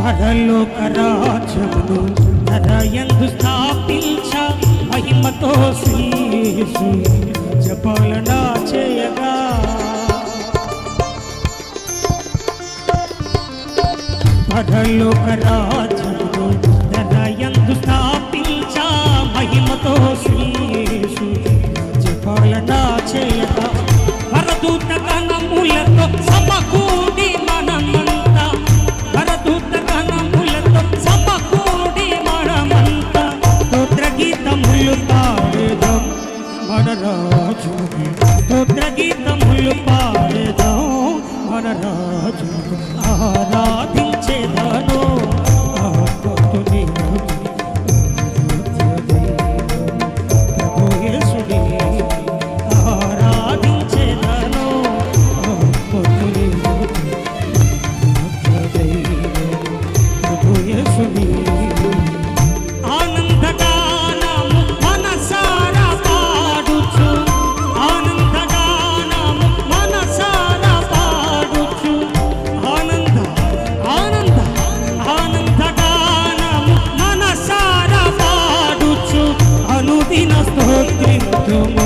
పరలోక రాజ్యమును నరయందు స్థాపించ మహిమతో శ్రీసు జపాలన చేయగా. పరలోక రాజ్యమును మన రాజుకి రుద్ర గీతములు పాడదాం. మన రాజు ఆరాధించేదాను. come